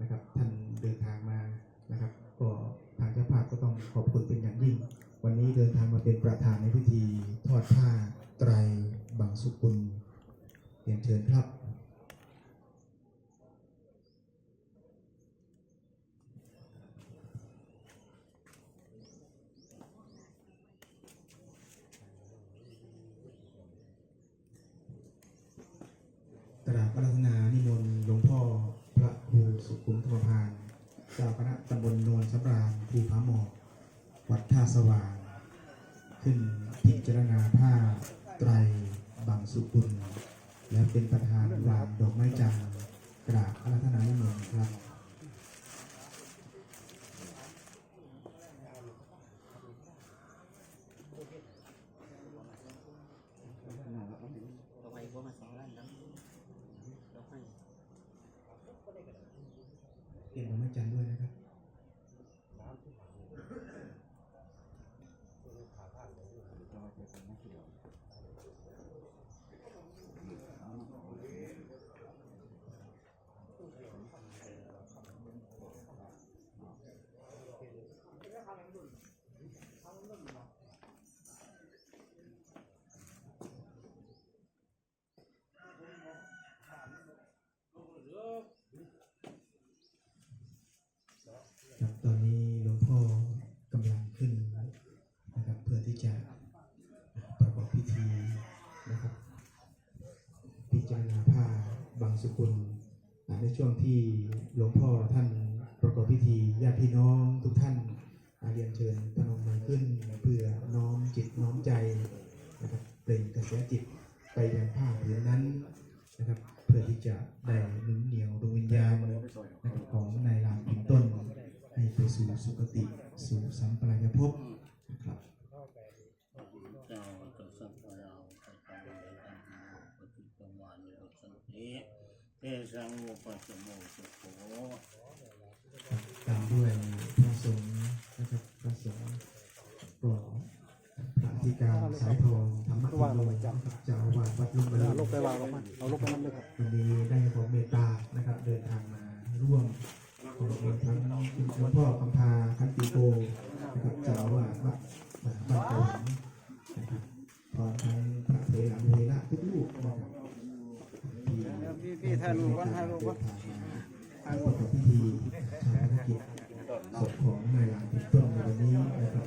นะครับท่านเดินทางมานะครับ ก็ทางเจ้าภาพก็ต้องขอบคุณเป็นอย่างยิ่ง วันนี้เดินทางมาเป็นประธานในพิธีทอดผ้าไตรบังสุกุลเรียนเชิญครับ กราบอาราธนานิมนต์หลวงพ่อพระครูสุ ขุนธรรมพานเจ้าคณะตำบลโนนสำราญภูผาหมอกวัดท่าสว่าง ขึ้นพิจารณาผ้าไตรบังสุกุลและเป็นประธานวางดอกไม้จันทร์กราบอาราธนานิมนต์ครับ เราไปพวกมาสองล้านแล้วเราให้ เตรียมดอกไม้จันทร์ด้วยนะครับ ครั สุกุล ในช่วงที่หลวงพ่อท่านประกอบพิธีญาติพี่น้องทุกท่านอาเรียนเชิญพนมมือขึ้นเพื่อน้อมจิตน้อมใจนะครับเปล่งกระแสจิตไปยังผ้าผืนนั้นนะครับ เพื่อที่จะได้หนุนเหนียวดวงวิญญาณ นะครับของนายรามพิมต้น ให้ไปสู่สุคติสู่สัมปรายภพนะครับ เจ้าจะสัพพะเราไปทำอะไรกันมาปฏิปวานิโรสันติ เทสังอุปัสสโมสุโขตามด้วยพระสงฆ์นะครับพระสงฆ์ก็พระธิการสายทองธรรมกิโลนะครับเจ้าอาวาสวัดลุงบาลีเอาลูกไปวางลงมาเอาลูกไปนั่นเลยครับวันนี้ได้ความเมตตานะครับ เดินทางมาร่วมขอบคุณทั้งหลวงพ่อคำพาคันติโกนะครับเจ้าอาวาสวัดบ้านโป่งนะครับพร้อมทั้งพระเถระเถระทุกรูปนะครับ พี่พี่ถ่ายรูปก่อนถ่ายรูปก่อนทางประกอบพิธีชาปนกิจศพของนายหลานพิมต้นในวันนี้นะครับ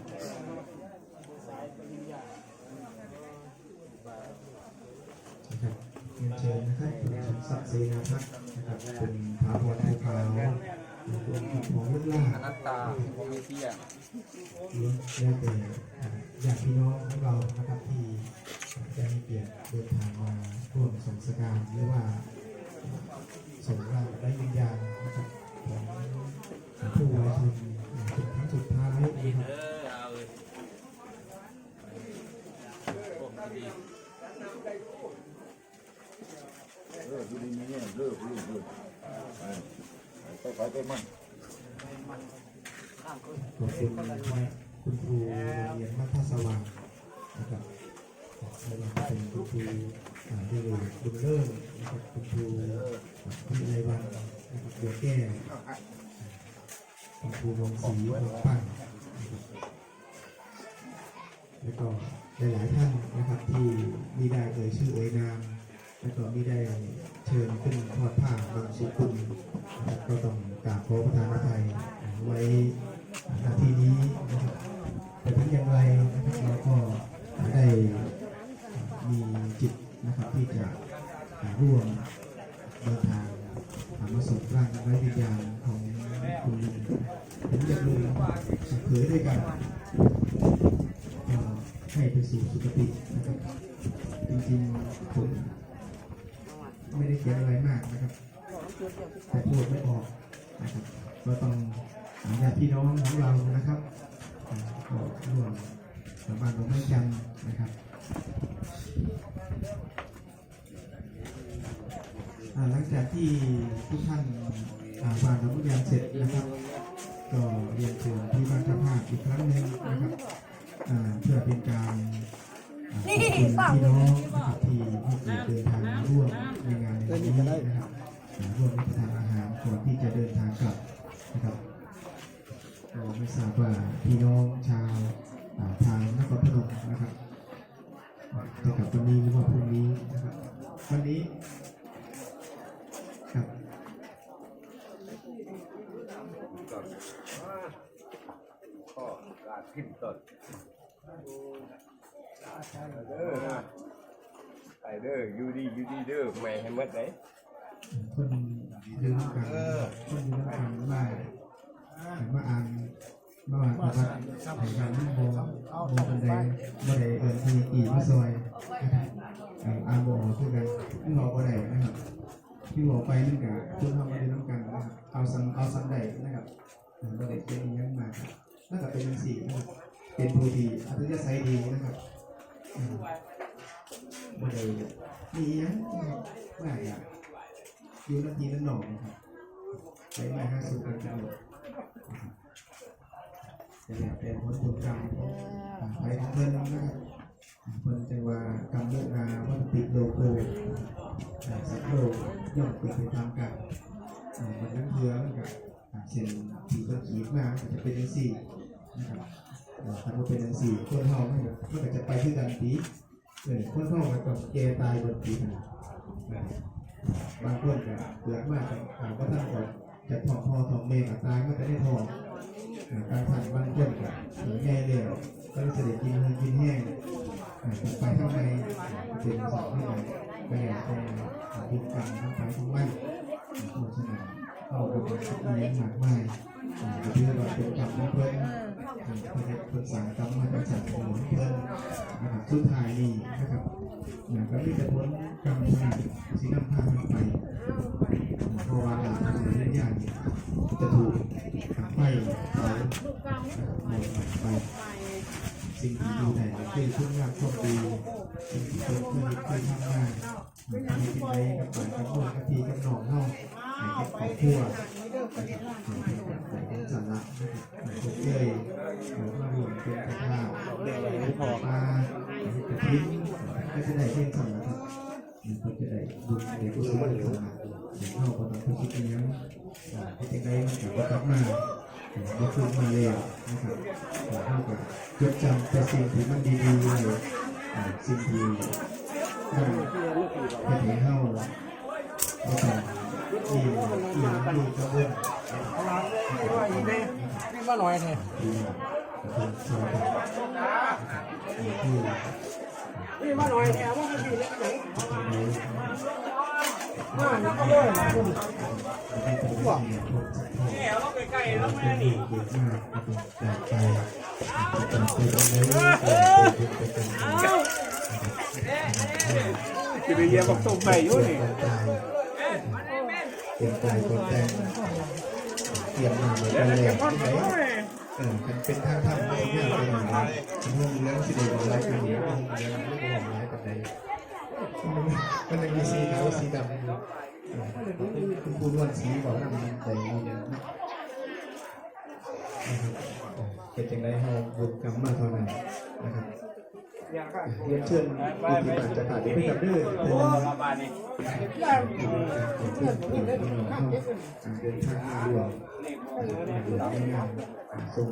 เรียนเชิญนะครับคุณสมศักดิ์เสนาพัฒน์นะครับเป็นพระวัดภูเขาของเลือดล่าอนัตตาผมมีเที่ยงล้วนแล้วแต่ญาติพี่น้องของเรานะครับที่ ได้มีเกียรติเดินทางมาร่วมส่งสการหรือว่าส่งร่างไร้วิญญาณนะครับของผู้วายชนถึงครั้งสุดท้ายนะครับเออเอาเลยพวกดีเลิกดูดีมีเนี่ยเลิกเลิกเลิกไปไปไปมั่นขอบคุณคุณครูโรงเรียนวัดท่าสว่างนะครับ ไม่ว่าจะเป็นคุณครูดิเรกบุญเลิศนะครับคุณครูพิไลวันนะครับเดือแก้วคุณครูวงศรีวงปั้นแล้วก็หลายๆท่านนะครับที่มีได้เอ่ยชื่อเอ่ยนามแล้วก็มีได้เชิญขึ้นทอดผ้าบางสุกุลนะครับก็ต้องกราบขอประทานอภัยไว้ณที่นี้นะครับแต่ถึงอย่างไรนะครับเราก็ได้ ร่วมเดินทางมาส่งร่างไร้วิญญาณของคุณลุงถึงจะลุงสักเผยด้วยกันให้ไปสู่สุคตินะครับ จริงๆผมไม่ได้เขียนอะไรมากนะครับแต่พูดไม่ออกนะครับก็ต้องหาญาติพี่น้องของเรานะครับก็ร่วมสาบานของพระจันนะครับ หลังจากที่ทุกท่านฟังคำพูดยามเสร็จนะครับ ก็เรียนเชิญที่บ้านท่าอีกครั้งหนึ่งนะครับเพื่อเป็นการขอบคุณพี่น้องพับที่ผู้เดินทางร่วมในงานในวันนี้นะครับร่วมรับประทานอาหารก่อนที่จะเดินทางกลับนะครับก็ไม่ทราบว่าพี่น้องชาวทางนครพนมนะครับจะกลับวันนี้หรือว่าพรุ่งนี้นะครับวันนี้ ก็การพิมพ์ต้นเด้อไปเด้ออยู่ดีอยู่ดีเด้อแม่ให้หมดเลยคนยืนกันคนยืนกันมามาอ่านมาอ่านประวัติของการที่โบโบบันไดบันไดเอิญทีอีมาซอยอ่านโบคือกันที่บอกบันไดนะครับที่บอกไปนั่กับคุณทำมาดูน้ำกันนะครับเอาสันเอาสันใดนะครับ บันไดเป็นยังมาน่าจะเป็นสีนะครับเป็นผู้ดีอาจจะใช้ดีนะครับบันไดมียังไม่อยากยูนาทีละหน่องนะครับใช้ไม้ห้าสิบกันกันหมดจะแบบเป็นผลผลกรรมไปของเพิ่อนนะครับเพิ่อนจะว่ากรรมเลิกนาวัตติดโลโกสัตว์โลกย่อมเป็นไปตามกรรมมันนั้นเพื่อมันกับ เช่นที่เพิ่นขีดมาก็จจะเป็นอย่างสี่นะครับถ้ามันเป็นอย่างสี่คนเฮามันก็มันก็จะไปที่กันปีเออคนเฮามันก็แก่ตายบนปีนะบางคนก็เกิดมาจากถามว่าท่านก่อนจะทองพอทองเมกับตายก็จะได้ทองการทานบางคนก็ถึงแง่เดียวก็เสด็จกินกินแห้งไปข้างในเป็นสองที่ไหนก็อยากจะพิกรรทั้งไปทั้งมัน เพราะฉะนั้นเข้าดูสุดนี้มากมายอ่าเพื่เราเป็นกรรมเพื่อนเพื่อนเพื่อนสั่งกรรมมาจากสั่งของเพื่อนนะครับสุดท้ายนี่นะครับอย่างก็มีแต่พ้นกรรมทางสีน้ำพาลไปเพราะว่าทางเรื่องยากจะถูกขับไปเขาหมดไป สิ่งที่ดีแต่คือคุณงามความดีสิ่งที่ตนเคยเคยทำมาทำให้เป็นไปกับฝ่ายกับพวกกับพี่กับน้องเฮาให้กับครอบครัวเป็นสาระผมเคยมารวมเป็นกระทาให้พอมาให้กระทิ้งก็จะได้เพียงสองนะครับก็จะได้บุญในกุศลธรรมเข้ากับเราทุกทีนี้ก็จะได้กลับกลับมา ก็คือมาเร็วนะครับเข้ากับจดจำแต่สิ่งที่มันดีๆเลยสิ่งที่มันเป็นให้เข้าก็ต้องมีมีมีกระบวนนี่มาหน่อยแท้ที่เป็นสวัสดิ์ที่นี่มาหน่อยแท้ว่ามันอยู่เล็กไหนมาแล้วก็เลยมาคุณว่าเนี่ยเรา ไปใกล้แล้วแม่นี่เยอะมากจากใจจากใจเลยจะไปเยี่ยมบักส่งไปอยู่นี่เตรียมใจคนแต่งเตรียมมาเหมือนกันเลยที่ไหนเออมันเป็นทางทำไม่ยากเป็นอย่างไรห้องแล้วสิเด็กอะไรกันเดี๋ยวห้องแล้วไม่ได้ห้องไรกันใดมันยังมีสีขาวสีดำอยู่คุณครูนวลสีบอกว่ามันใจดีเนี่ยนะ เหตุจังไรเฮาบุญกรรมมาเท่านั้นนะครับเรียนเชิญผู้ที่มาจะผ่าดไปกับเด้อเดินทางมาร่เดินทางมาร่วมทรง